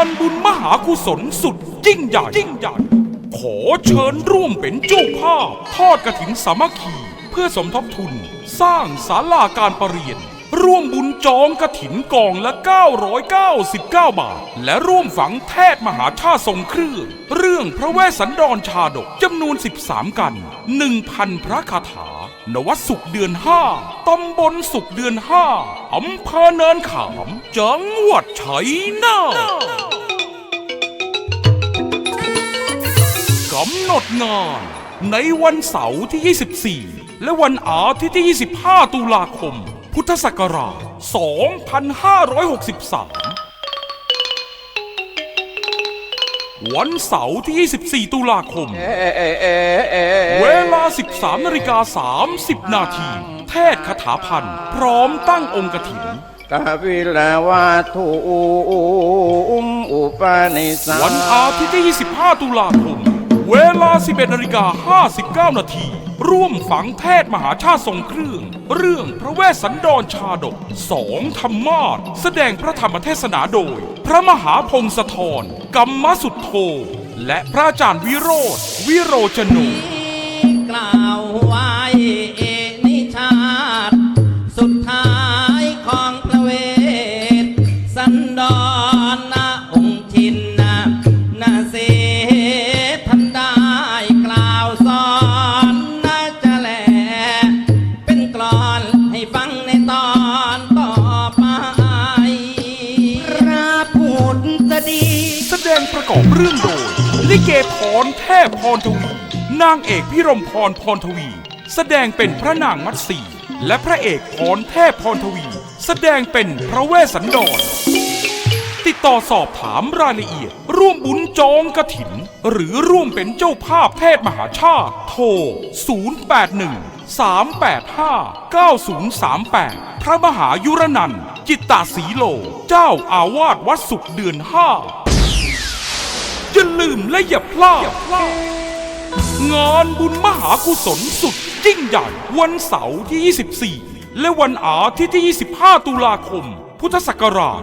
านบุญมหากุศลสุดยิ่งใหญ่ยิ่งใหญ่ ขอเชิญร่วมเป็นเจ้าภาพ ทอดกระถินสามัคคี เพื่อสมทบทุน สร้างศาลาการประเรียน ร่วมบุญจองกระถินกองละ 999 บาท และร่วมฝังแทศมหาชาติทรงเครื่องเรื่องพระเวสสันดรชาดกจำนวน 13 กัน 1,000 พระคาถา นวสุขเดือน 5 ตำบลสุขเดือน 5อำเภอเนินขาม จังหวัดชัยนาทำหนดงาน ในวันเสาร์ที่ 24 และวันอาทิตย์ที่ 25 ตุลาคม พุทธศักราช 2563 วันเสาร์ที่ 24 ตุลาคม เวลา 13นาฬิกา30 นาที เทศคาถาพันธ์พร้อมตั้งองค์กถินกวิลาวาทุมอุปนิสังวันอาทิตย์ที่ 25 ตุลาคม เวลา 11นาฬิกา59 นาที ร่วมฝังเทศมหาชาติทรงเครื่อง เรื่องพระเวสสันดรชาดกสองธรรมาสแสดงพระธรรมเทศนาโดย พระมหาพงศธรกัมมสุทโธ และพระอาจารย์วิโรธวิโรจโนกล่าว เรื่องโดย ลิเกพรเทพพรทวี นางเอกพิรมพรพรทวี แสดงเป็นพระนางมัตสีและพระเอกพรเทพพรทวี แสดงเป็นพระเวสสันดร ติดต่อสอบถามรายละเอียด ร่วมบุญจองกระถิน หรือร่วมเป็นเจ้าภาพเทศมหาชาติ โทร 081 385 9038 พระมหายุรนันท์จิตตาสีโล เจ้าอาวาสวัดสุขเดือน5 อย่าลืมและอย่าพลาด งานบุญมหากุศลสุดยิ่งใหญ่วันเสาร์ที่ 24 และวันอาทิตย์ที่ 25 ตุลาคม พุทธศักราช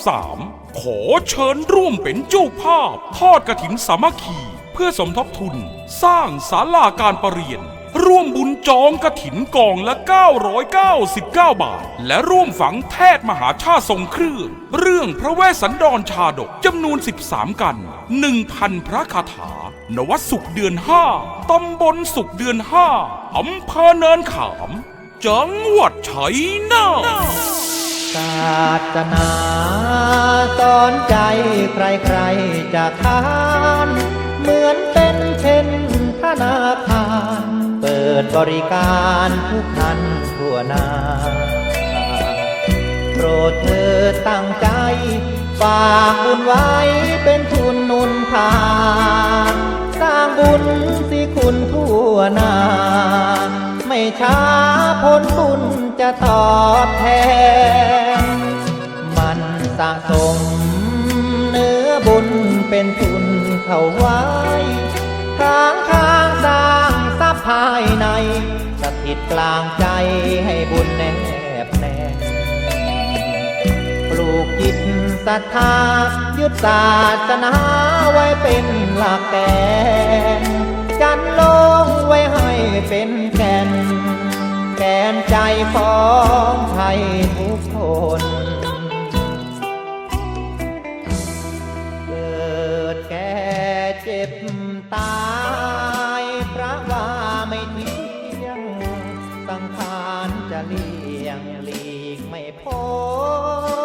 2563 ขอเชิญร่วมเป็นเจ้าภาพ ทอดกระถินสามัคคี เพื่อสมทบทุน สร้างศาลาการประเรียน ร่วมบุญจองกระถินกองละ 999 บาท และร่วมฝังแทศมหาชาติทรงเครื่อง เรื่องพระเวสสันดรชาดกจำนวน 13 กัน 1,000 พระคาถา นวัดสุขเดือน 5ตำบลสุขเดือน 5อำเภอเนินขาม จังหวัดชัยนาทศาสนาสอนใจใครๆจะทาน เหมือน บริการทุกท่านทั่วนาโปรดเธอตั้งใจ ฝากบุญไว้เป็นทุนนุนทางสร้างบุญสิคุณทั่วนา ไม่ช้าผลบุญจะตอบแทน มันสะสมเนื้อบุญเป็นทุนเข้าไว้ทางข้า สถิตกลางใจให้บุญแนบแน่ปลูกจิตศรัทธายึดศาสนาไว้เป็นหลักแกนจันลงไว้ให้เป็นแก่นแกนใจของไทยทุกคนเกิดแก่เจ็บ เลี่ยงหลีกไม่พ้น